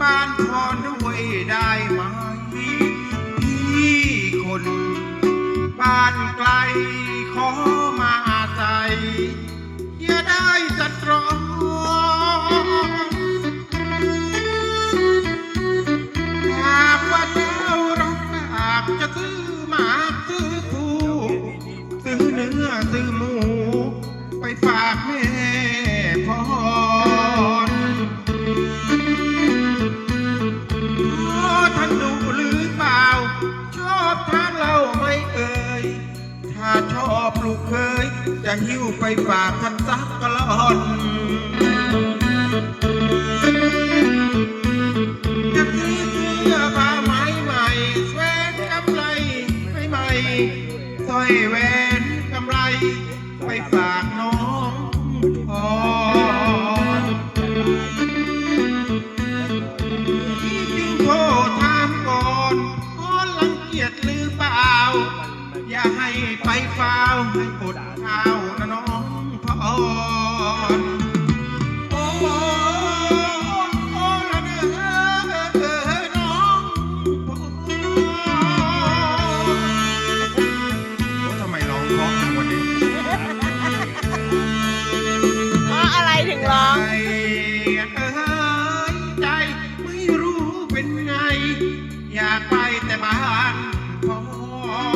บ้านพอด้วยได้ไหมพี่คน บ้านไกลขอมาอาศัยอย่าได้สตรองหากว่าเจ้ารักหากจะซื้อมาซื้อคู่ซื้อเนื้อซื้อหมู ไปฝากแม่ ลูกเคย จะหิ้วไปฝากท่านสักกะลอนจะซื้อเสื้อผ้าไหมใหม่แหวนกำไรไม่ใหม่สร้อยแหวนกำไร ไปฝากน้องพรที่จึงโทรถามก่อนพอรังเกียจหรือเล่า อย่าให้ไปฟาวให้อดข้าวนะน้องพรโอ้โหโอ้ละเด้อน้องโอ้ทำไมร้องเพราะจังวันนี้เพราะอะไรถึงร้อง ใจเอ้ยใจไม่รู้เป็นไง อยากไปแต่บ้านพ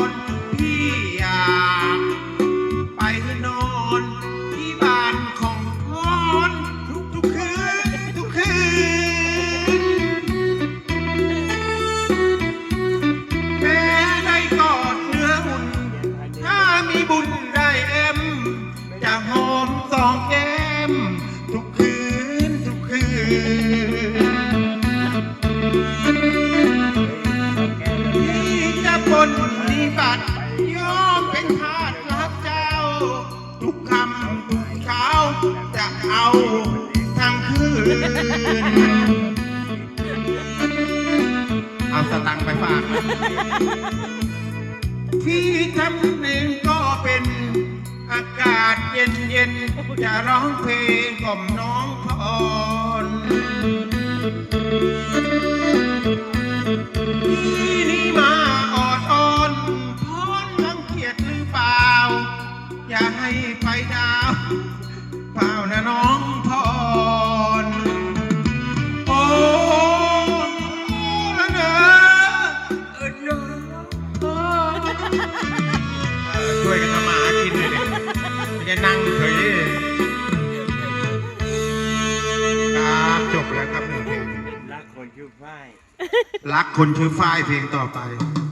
รพี่ ที่จะปนนิบัติยอมเป็นทาสรักเจ้า ทุกคำทุกเช้าจะเอาทั้งคืน เอาสตังค์ไปฝากนะพี่ทำเองก็เป็นอากาศเย็นเย็นๆจะร้องเพลงกล่อมน้องพร ไปดาวเปล่านะน้องพรโอ้ละเนอเอิดเนอเออช่วยกันทำมาหากินเลยเนี่ยไม่ได้นั่งเฉยครับจบแล้วครับหนึ่งเพลงรักคนชื่อฝ้าย รักคนชื่อฝ้ายเพลงต่อไปเ